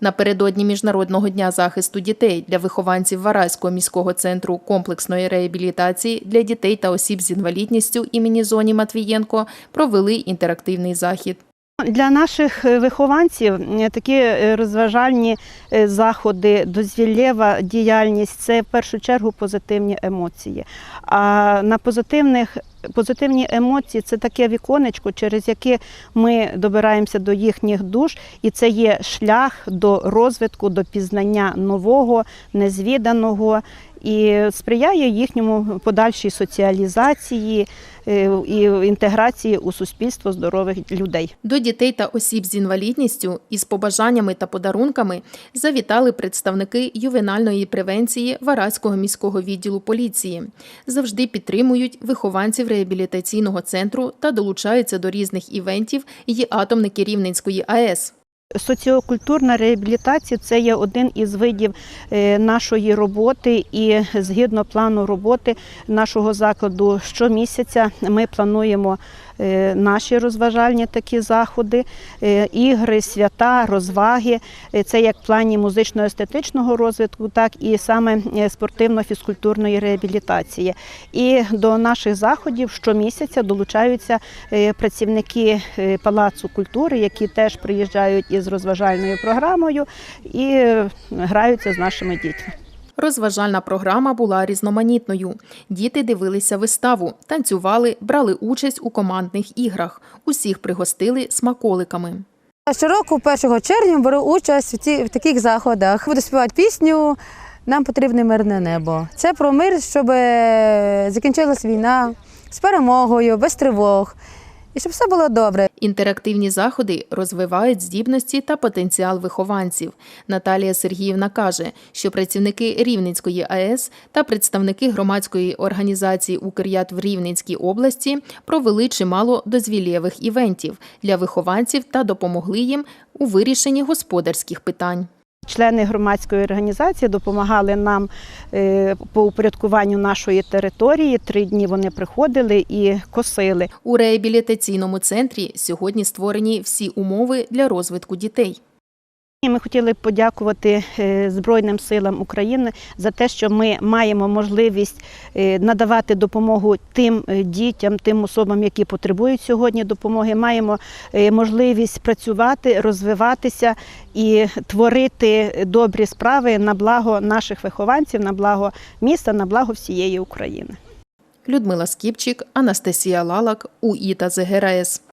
Напередодні Міжнародного дня захисту дітей для вихованців Вараського міського центру комплексної реабілітації для дітей та осіб з інвалідністю імені Зоні Матвієнко провели інтерактивний захід. Для наших е, вихованців е, такі е, розважальні заходи, дозвіллєва діяльність це в першу чергу позитивні емоції. А на позитивних позитивні емоції це таке віконечко, через яке ми добираємося до їхніх душ, і це є шлях до розвитку, до пізнання нового, незвіданого. І сприяє їхньому подальшій соціалізації е, і інтеграції у суспільство здорових людей. До дітей та осіб з інвалідністю із побажаннями та подарунками завітали представники ювенальної превенції Вараського міського відділу поліції. Завжди підтримують вихованців реабілітаційного центру та долучаються до різних івентів її атомники Рівненської АЕС. Соціокультурна реабілітація це є один із видів е, нашої роботи, і згідно плану роботи нашого закладу щомісяця ми плануємо е, наші розважальні такі заходи, е, ігри, свята, розваги. Це як в плані музично-естетичного розвитку, так і саме спортивно-фізкультурної реабілітації. І до наших заходів щомісяця долучаються працівники Палацу культури, які теж приїжджають із розважальною програмою і граються з нашими дітьми. Розважальна програма була різноманітною. Діти дивилися виставу, танцювали, брали участь у командних іграх. Усіх пригостили смаколиками. Щороку, 1 червня, беру участь в таких заходах. Буду співати пісню Нам потрібне мирне небо. Це про мир, щоб е, закінчилась війна з перемогою, без тривог. І щоб все було добре. Інтерактивні заходи розвивають здібності та потенціал вихованців. Наталія Сергіївна каже, що працівники Рівненської АЕС та представники громадської організації Укрят в Рівненській області провели чимало дозвілєвих івентів для вихованців та допомогли їм у вирішенні господарських питань. Члени громадської організації допомагали нам е, по упорядкуванню нашої території. Три дні вони приходили і косили. У реабілітаційному центрі сьогодні створені всі умови для розвитку дітей. Ми хотіли подякувати е, Збройним силам України за те, що ми маємо можливість е, надавати допомогу тим е, дітям, тим особам, які потребують сьогодні допомоги. Маємо можливість працювати, розвиватися і творити добрі справи на благо наших вихованців, на благо міста, на благо всієї України. Людмила Скіпчик, Анастасія Лалак, УІТА ЗГРС.